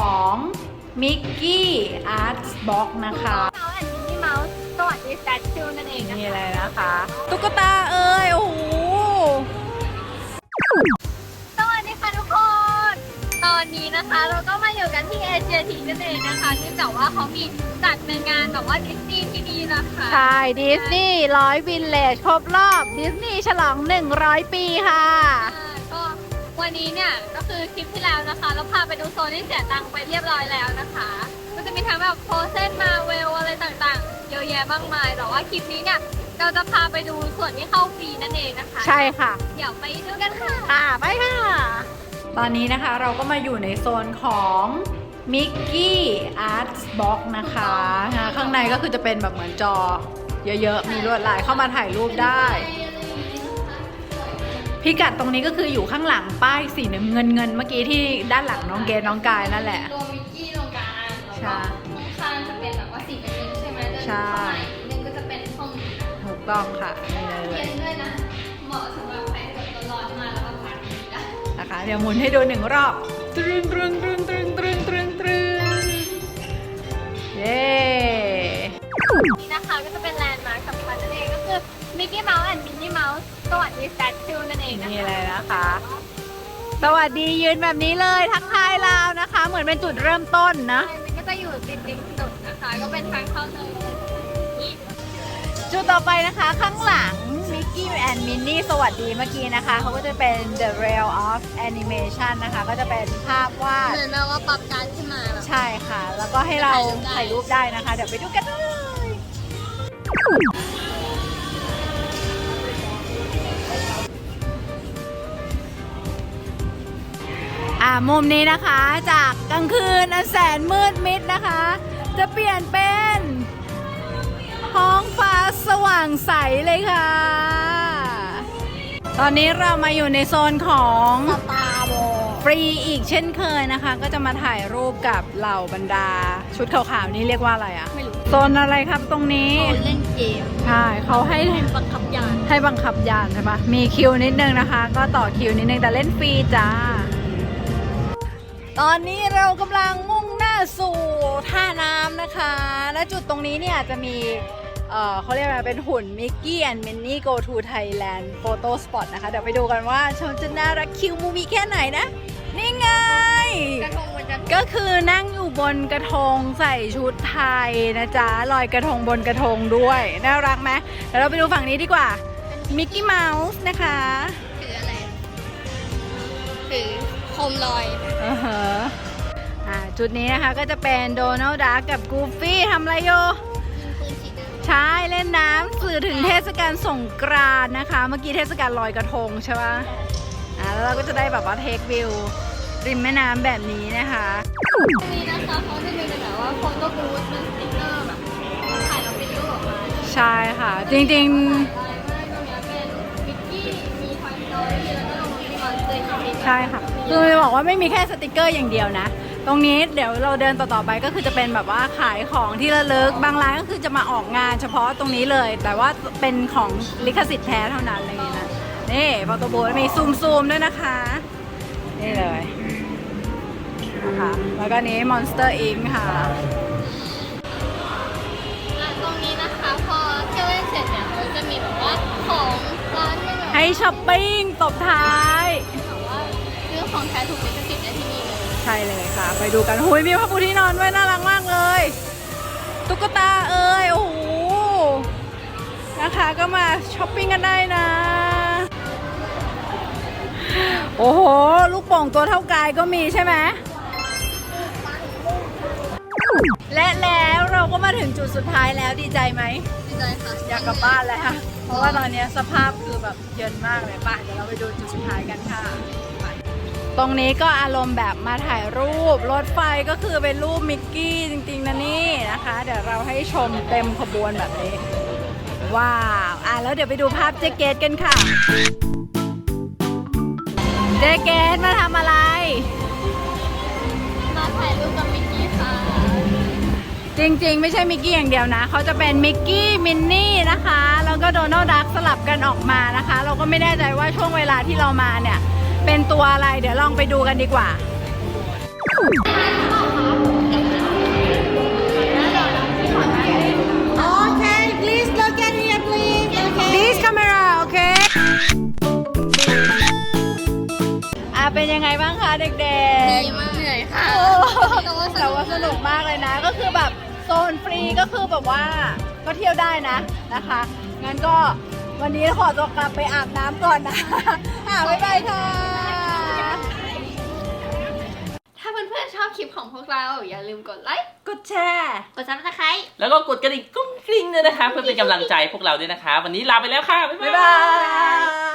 ของมิกกี้อาร์ตบ็อกนะคะ เมาส์แอนด์มินนี่เมาส์สวัสดีสแตชูนั่นเองนะนี่คะเลยนะคะ ตุ๊กตาเอ้ย โอ้โห สวัสดีค่ะทุกคน ตอนนี้นะคะเราก็มาอยู่กันที่เอเชียทีนั่นเองนะคะเนื่องจากว่าเขามีจัดในงานแบบว่าดิสนีย์ที่นี่นะคะใช่ดิสนีย์ร้อยวินเลจครบรอบดิสนีย์ฉลอง 100 ปีค่ะอ่าก็ วันนี้เนี่ยก็คือคลิปที่แล้วนะคะ เราพาไปดูโซนที่เสียตังค์ไปเรียบร้อยแล้วนะคะ ก็จะมีทั้งแบบโพเซนมาเวลอะไรต่างๆ เยอะแยะมากมายแต่ว่าคลิปนี้เนี่ยเราจะพาไปดูส่วนที่เข้าฟรีนั่นเองนะคะ ใช่ค่ะ เดี๋ยวไปดูกันค่ะ ค่ะไปค่ะ ตอนนี้นะคะเราก็มาอยู่ในโซนของมิกกี้อาร์ตบ็อกนะคะอ่าข้างในก็คือจะเป็นแบบเหมือนจอ เยอะๆ มีลวดลายเข้ามาถ่ายรูปได้ พิกัดตรงนี้ก็คืออยู่ข้างหลังป้ายสีน้ำเงินเงินๆเมื่อกี้ที่ด้านหลังน้องเกดน้องกายนั่นแหละ ตัวมิกกี้ตรงกลางใช่แล้วก็ข้างๆจะเป็นแบบว่าสีเป็นใช่ไหมเดินใช่เข้ามาอีกนิดนึงก็จะเป็นห้องนี้นะถูกต้องค่ะนี่เลยเย็นด้วยนะ เหมาะสำหรับใครที่แบบร้อนๆมาแล้วก็พักนี้ได้นะคะ เดี๋ยวหมุนให้ดูหนึ่งรอบตรึงตรึงตรึงตรึงตรึงตรึงตรึงเย้นี่นะคะก็จะเป็นแลนด์มาร์คสำคัญนั่นเองก็คือมิกกี้เมาส์แอนด์มินนี่เมาส์ สวัสดีสแตชูนั่นเองนะคะนี่เลยนะคะ สวัสดียืนแบบนี้เลยทักทายเรานะคะ เหมือนเป็นจุดเริ่มต้นนะใช่มันก็จะอยู่ติดริมสุดนะคะ ก็เป็นทางเข้าเลยนี่จุดต่อไปนะคะข้างหลังมิกกี้แอนด์มินนี่สวัสดีเมื่อกี้นะคะ เขาก็จะเป็น The Rail of Animation นะคะ ก็จะเป็นภาพวาดเหมือนแบบว่าปรับการขึ้นมาแบบ ใช่ค่ะ แล้วก็ให้เราถ่าถ่ายยรูรูปปได้ได้นะคะ เดี๋ยวไปดูกันเลย มุมนี้นะคะจากกลางคืนอันแสนมืดมิดนะคะ จะเปลี่ยนเป็นท้องฟ้าสว่างใสเลยค่ะ ตอนนี้เรามาอยู่ในโซนของสตาร์โวฟรีอีกเช่นเคยนะคะ ก็จะมาถ่ายรูปกับเหล่าบรรดา ชุดขาวๆนี่เรียกว่าอะไรอะไม่รู้โซนอะไรครับตรงนี้ เล่นเกมใช่เขาให้บังคับยานให้บังคับยานใช่ปะมีคิวนิดนึงนะคะ ก็ต่อคิวนิดนึงแต่เล่นฟรีจ้า ตอนนี้เรากำลังมุ่งหน้าสู่ท่าน้ำนะคะ และจุดตรงนี้เนี่ยจะมีเอ่อเขาเรียกว่าเป็นหุ่นมิกกี้แอนด์มินนี่ go to Thailand photo spot นะคะ เดี๋ยวไปดูกันว่าชมจะน่ารักคิวมูมีแค่ไหนนะ นี่ไง กระทงเหมือนกันก็คือนั่งอยู่บนกระทงใส่ชุดไทยนะจ๊ะลอยกระทงบนกระทงด้วย น่ารักไหมเดี๋ยวเราไปดูฝั่งนี้ดีกว่ามิกกี้เมาส์นะคะ ถืออะไรถือโค มลอยอือฮะอ่าจุดนี้นะคะก็จะเป็นโดนัลด์ดักกับกูฟี่ทำอะไรโยปืนฉีดน้ใช่เล่นน้ำสื่อถึงเทศกาลสงกรานต์นะคะ เมื่อกี้เทศกาลลอยกระทงใช่ปะอ่าแล้วเราก็จะได้แบบว่าเทควิวริมแม่น้ำแบบนี้นะคะำนี่นะคะเขาจะมีเป็นแบบว่าโฟโต้บูธเป็นสติ๊กเกอร์แบบถ่ายแล้วเป็นรูปออกมาใช่ค่ะ จริงลายมา ใช่ค่ะคือจะบอกว่าไม่มีแค่สติกเกอร์อย่างเดียวนะ ตรงนี้เดี๋ยวเราเดินต่อๆไปก็คือจะเป็นแบบว่าขายของที่ระลึก บางร้านก็คือจะมาออกงานเฉพาะตรงนี้เลย แต่ว่าเป็นของลิขสิทธิ์แท้เท่านั้นอะไรอย่างเงี้ยนะนี่ฟอโต้บูธมีซูมซูมๆด้วยนะคะ นี่เลยนะคะแล้วก็นี้ Monster Inc. ค่ะอะตรงนี้นะคะพอเที่ยวเล่นเสร็จเนี่ยเราจะมีแบบว่าของร้านหนึงอะให้ช้อปปิ้งตบท้ายแบบว่าซื้อ ของแท้ถูกลิขสิทธิ์ได้ที่นี่เลยใช่เลยค่ะ ไปดูกันหุยมีผ้าปูที่นอนด้วยน่ารักมากเลย ตุ๊กตาเอ้ยโอ้โหนะคะก็มาช้อปปิ้งกันได้นะ โอ้โห ลูกโป่งตัวเท่ากายก็มีใช่ไหมและแล้วเราก็มาถึงจุดสุดท้ายแล้วดีใจไหม ดีใจค่ะอยากกลับบ้านแล้วเพราะว่าตอนนี้สภาพคือแบบเย็นมากเลยไป่ะเดี๋ยวเราไปดูจุดสุดท้ายกันค่ะไป ตรงนี้ก็อารมณ์แบบมาถ่ายรูป รถไฟก็คือเป็นรูปมิกกี้จริงๆนะนี่นะคะ เดี๋ยวเราให้ชมเต็มขบวนแบบนี้ ว้าว อะแล้วเดี๋ยวไปดูภาพเจเกตกันค่ะ เจเกตมาทำอะไร มาถ่ายรูปกับมิกกี้ค่ะ จริงๆ ไม่ใช่มิกกี้อย่างเดียวนะ เขาจะเป็นมิกกี้ มินนี่นะคะ แล้วก็โดนัลด์ดักสลับกันออกมานะคะ เราก็ไม่แน่ใจว่าช่วงเวลาที่เรามาเนี่ย เป็นตัวอะไรเดี๋ยวลองไปดูกันดีกว่าโอเค please look at here please okay please camera okay อะเป็นยังไงบ้างคะเด็กๆดีมากเหนื่อยค่ะแต่ว่าสนุกมากเลยนะ ก็คือแบบโซนฟรีก็คือแบบว่าก็เที่ยวได้นะนะคะ งั้นก็วันนี้ขอตัวกลับไปอาบน้ำก่อนนะ อ่าบ๊ายบายค่ะ คลิปของพวกเรา อย่าลืมกดไลค์ กดแชร์ กดซับสไครต์แล้วก็กดกระดิ่งกุ้งกริ้งด้วยนะคะ เพื่อเป็นกำลังใจพวกเราด้วยนะคะ วันนี้ลาไปแล้วค่ะ บ๊ายบ๊ายบาบาย ย